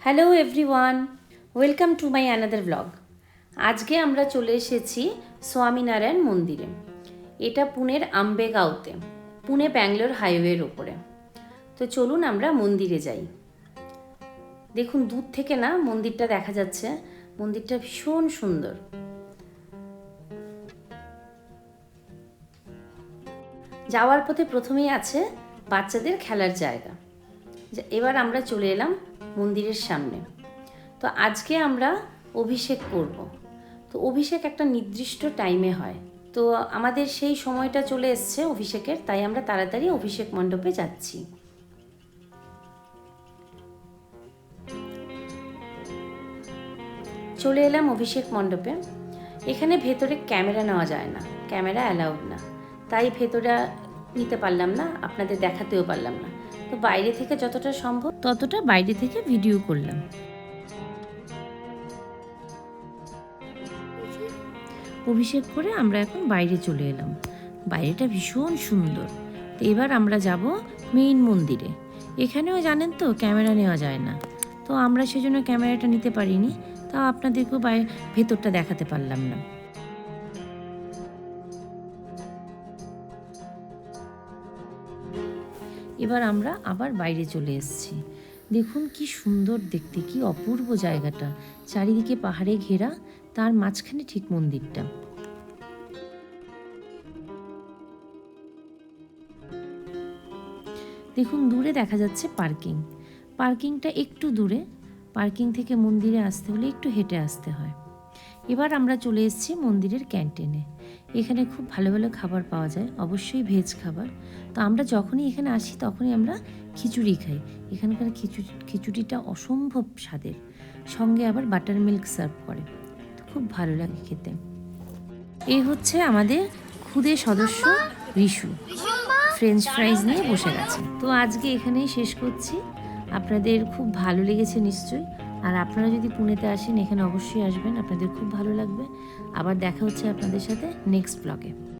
Hello everyone welcome to my another blog আজকে আমরা চলে এসেছি স্বামীনারায়ণ মন্দিরে। এটা পুনের আম্বেগাঁওতে, পুনে ব্যাঙ্গালোর হাইওয়ের ওপরে। তো চলুন আমরা মন্দিরে যাই। দেখুন, দূর থেকে না মন্দিরটা দেখা যাচ্ছে। মন্দিরটা ভীষণ সুন্দর। যাওয়ার পথে প্রথমেই আছে বাচ্চাদের খেলার জায়গা। এবার আমরা চলে এলাম মন্দিরের সামনে। তো আজকে আমরা অভিষেক করব। তো অভিষেক একটা নির্দিষ্ট টাইমে হয়। তো আমাদের সেই সময়টা চলে এসছে অভিষেকের, তাই আমরা তাড়াতাড়ি অভিষেক মণ্ডপে যাচ্ছি। চলে এলাম অভিষেক মণ্ডপে। এখানে ভেতরে ক্যামেরা নেওয়া যায় না, ক্যামেরা অ্যালাউড না। তাই ভেতরে নিতে পারলাম না, আপনাদের দেখাতেও পারলাম না। তো বাইরে থেকে যতটা সম্ভব ততটা বাইরে থেকে ভিডিও করলাম। অভিষেক করে আমরা এখন বাইরে চলে এলাম। বাইরেটা ভীষণ সুন্দর। তো এবার আমরা যাব মেইন মন্দিরে। এখানেও জানেন তো ক্যামেরা নেওয়া যায় না। তো আমরা সেজন্য ক্যামেরাটা নিতে পারিনি। তাও আপনাদেরকেও বাইরে ভেতরটা দেখাতে পারলাম না। এবার আমরা আবার বাইরে চলে এসেছি। দেখুন কি সুন্দর দেখতে, কি অপূর্ব জায়গাটা। চারিদিকে পাহাড়ে ঘেরা, তার মাঝখানে ঠিক মন্দিরটা। দেখুন দূরে দেখা যাচ্ছে পার্কিং। পার্কিংটা একটু দূরে। পার্কিং থেকে মন্দিরে আসতে হলে একটু হেঁটে আসতে হয়। এবার আমরা চলে এসেছি মন্দিরের ক্যান্টিনে। এখানে খুব ভালো ভালো খাবার পাওয়া যায়, অবশ্যই ভেজ খাবার। তো আমরা যখনই এখানে আসি, তখনই আমরা খিচুড়ি খাই। এখানকার খিচুড়ি খিচুড়িটা অসম্ভব স্বাদের। সঙ্গে আবার বাটার মিল্ক সার্ভ করে। তো খুব ভালো লাগে খেতে। এই হচ্ছে আমাদের খুদে সদস্য রিশু। ফ্রেঞ্চ ফ্রাইজ নিয়ে বসে গেছে। তো আজকে এখানেই শেষ করছি। আপনাদের খুব ভালো লেগেছে নিশ্চয়ই। আর আপনারা যদি পুনেতে আসেন, এখানে অবশ্যই আসবেন। আপনাদের খুব ভালো লাগবে। আবার দেখা হচ্ছে আপনাদের সাথে নেক্সট ব্লগে